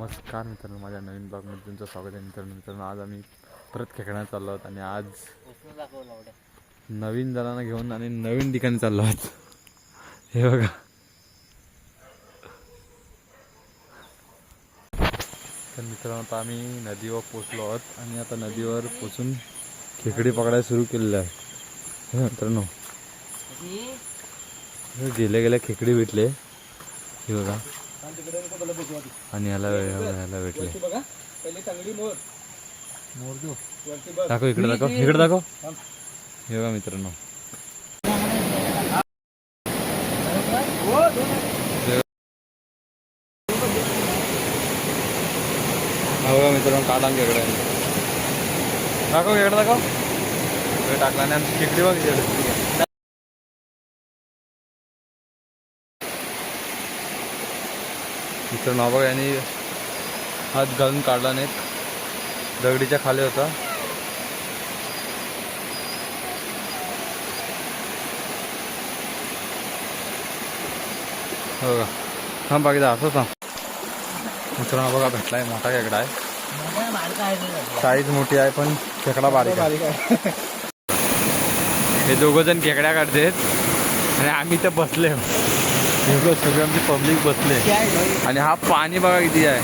नमस्कार मित्रांनो माझ्या नवीन ब्लॉगमध्ये तुमचं स्वागत आहे. मित्रांनो मित्रांनो आज आम्ही परत खेकड्याला चाललो आहोत आणि आज नवीन जणांना घेऊन आणि नवीन ठिकाणी चाललो आहोत. हे बघा. तर मित्रांनो आता आम्ही नदीवर पोचलो आहोत आणि आता नदीवर पोचून खेकडी पकडायला सुरू केलेलं आहे. हे मित्रांनो. हे गेल्या गेल्या खेकडी भेटले. हे बघा. आणि ह्याला ह्याला भेटले. दाखव इकडे दाखव. इकडे दाखव. हे बघा मित्रांनो. हा बघा मित्रांनो काढा इकडे. दाखव इकडे दाखव. टाकला आणि आमची खेकडी बघ तर मित्रांनो यांनी हात घालून काढला नाही. दगडीच्या खाली होता. हो का? थांब बाकी असं थांब मित्रांनो बघा बघा भेटलाय मोठा खेकडा आहे. साईज मोठी आहे पण खेकडा बारीक आहे. हे दोघं जण खेकड्या काढते आणि आम्ही तर बसले हे बघ, सगळे आमची पब्लिक बसले. आणि हा पाणी बघा किती आहे.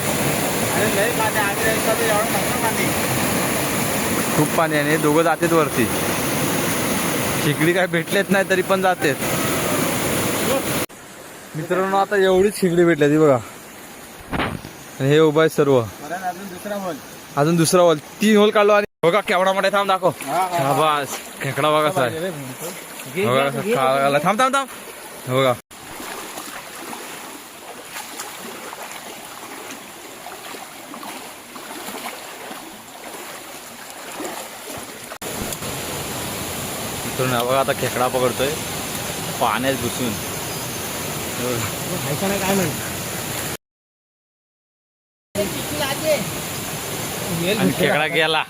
खूप पाणी आहे आणि हे दोघं जातात वरती. शिकडी काय भेटलेत नाही तरी पण जातात. मित्रांनो आता एवढीच शिकडी भेटल्या ती बघा. आणि हे उभा आहे सर्व. अजून दुसरा होल. तीन होल काढलो आणि बघा केवढा मोठा थांब दाखव. बस खेकडा बघा खायला- थांब थांब थांब. हे बघा. हा बघा आता खेकडा पकडतोय. पाण्यात घुसून. काय म्हणत खेकडा गेला.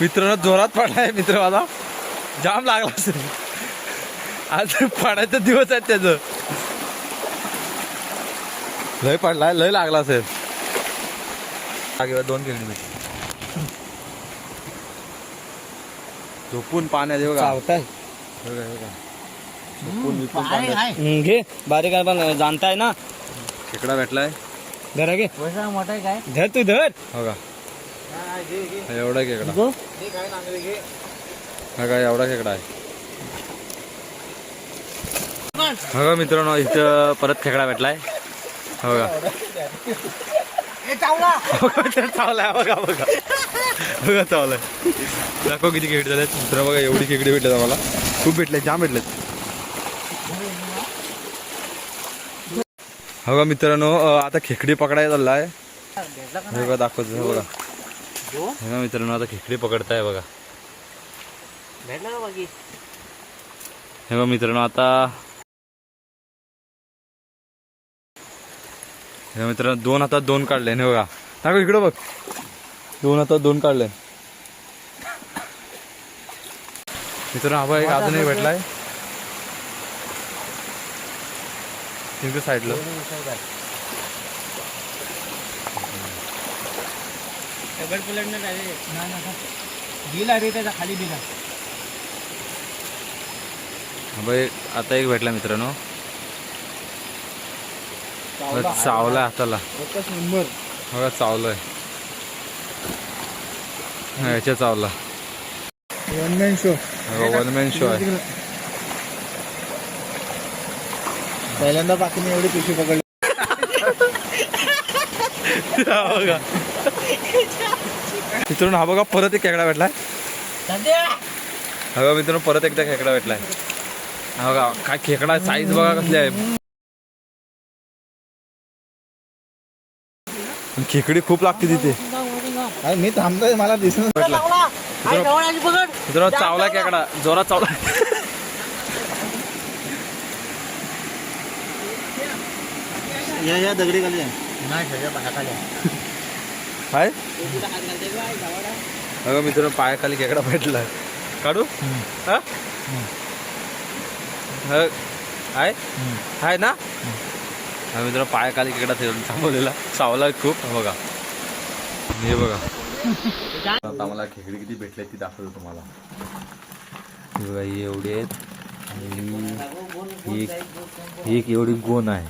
मित्रांनो जोरात पडलाय मित्र माझा. जाम लागला असेल. आज पडायचा दिवस आहेत त्याच. लय पडलाय लय लागला असेल. दोन भेटली झोपून पाण्यात हे बघा. चावताय. हे बघा, हे बघा. झोपून बिपून पाण्यात. घे बारीक आहे पण जाणताय ना? खेकडा भेटलाय. धरा घे. मोठा काय? धर तू धर. हो का हा एवढा खेकडा. हा काय एवढा खेकडा आहे. हो का मित्रांनो इथं परत खेकडा भेटलाय. हो का हो का, मित्रांनो, चावलाय. बघा बघा. बघा चावलाय दाखव किती खेकडे झाले मित्र बघा एवढी खेकडे भेटलेत आम्हाला. खूप भेटले जाम भेटलेत. हो का मित्रांनो आता खेकडी पकडायला चाललाय. हे बघा दाखवतो हे बघा. हे मित्रांनो आता खेकडी पकडताय बघा. हे बघा मित्रांनो आता हे मित्रांनो दोन हातात दोन काढले हे बघा. दाखव इकडं बघ. दोन हातात दोन काढले. मित्रांनो हा बघा एक अजूनही भेटलाय. तिकडे साईडला. दगड पलटणार आहे. बिल आहे रे त्याचा खाली बिल आहे. हा बघा एक- आता एक भेटला मित्रांनो. चावला हाताला नंबर. बघा चावलंय हा, याच्या चावला. One man show one man show आहे. पहिल्यांदा बाकीने एवढी पिशवी पकडली. हा बघा. मित्रांनो हा बघा परत एक खेकडा भेटलाय. हा बघा मित्रांनो परत एकदा खेकडा भेटलाय. हा बघा काय खेकडा साईज बघा कसली आहे पण खेकडी खूप लागते तिथे. अरे मी थांबतोय मला दिसत भेटला आई जवळ आली पकड मित्रांनो चावला खेकडा. जोरात चावला. या या दगडी खाली काय? बघा मित्रांनो पायाखाली खेकडा भेटलाय काढू? हा? ह- आहे आहे ना? हा मित्र पायाखाली खेकडा ठेवून थांबवलेला. चावला खूप बघा. हे बघा. आता आम्हाला खेकडी किती भेटले ती दाखवतो तुम्हाला. एवढे एक एवढी गोण आहे.